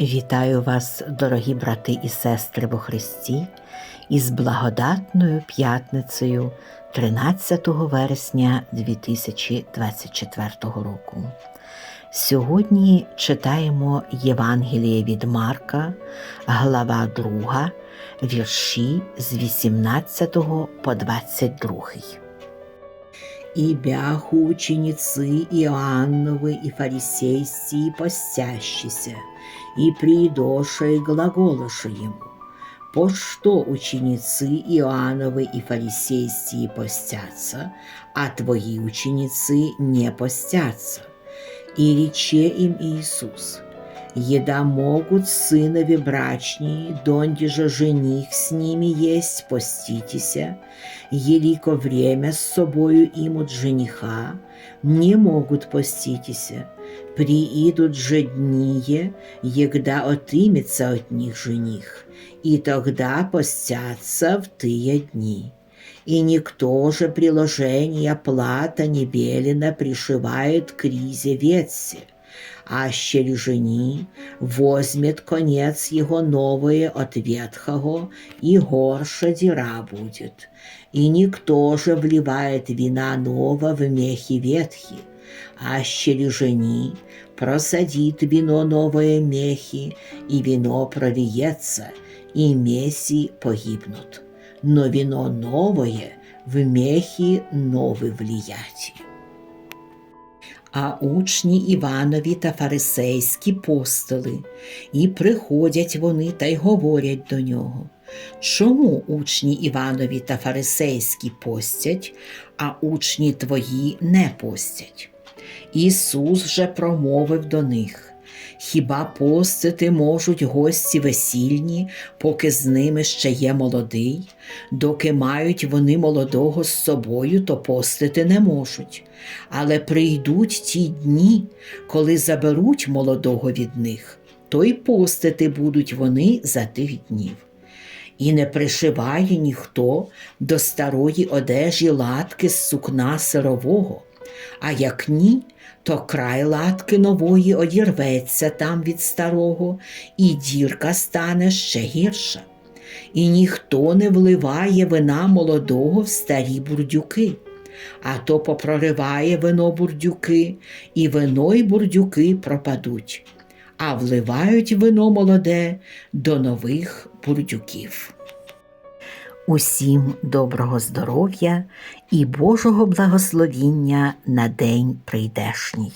Вітаю вас, дорогі брати і сестри во Христі, із благодатною п'ятницею 13 вересня 2024 року. Сьогодні читаємо Євангеліє від Марка, глава 2, вірші з 18 по 22. И бяху ученицы Иоанновы и фарисейские постящиеся, и приидошие глаголоши ему. По что ученицы Иоанновы и фарисейские постятся, а твои ученицы не постятся? И рече им Иисус, Еда могут сынови брачние, донде же жених с ними есть, поститеся, елико время с собою имут жениха, не могут поститеся, приидут же дние, егда отымется от них жених, и тогда постятся в тые дни. И никто же приложения плата не белена пришивает к ризе ветсе, аще ли жени возьмет конец его новое от ветхого, и горше дира будет. И никто же вливает вина нового в мехи ветхи, аще ли жени просадит вино новое мехи, и вино прольется, и меси погибнут. Но вино новое в мехи новый влиять. А учні Іванові та фарисейські постили, і приходять вони та й говорять до нього. Чому учні Іванові та фарисейські постять, а учні твої не постять? Ісус же промовив до них. Хіба постити можуть гості весільні, поки з ними ще є молодий? Доки мають вони молодого з собою, то постити не можуть. Але прийдуть ті дні, коли заберуть молодого від них, то й постити будуть вони за тих днів. І не пришиває ніхто до старої одежі латки з сукна сирового, а як ні, то край латки нової одірветься там від старого, і дірка стане ще гірша. І ніхто не вливає вина молодого в старі бурдюки, а то попрориває вино бурдюки, і вино й бурдюки пропадуть, а вливають вино молоде до нових бурдюків. Усім доброго здоров'я і Божого благословіння на день прийдешній.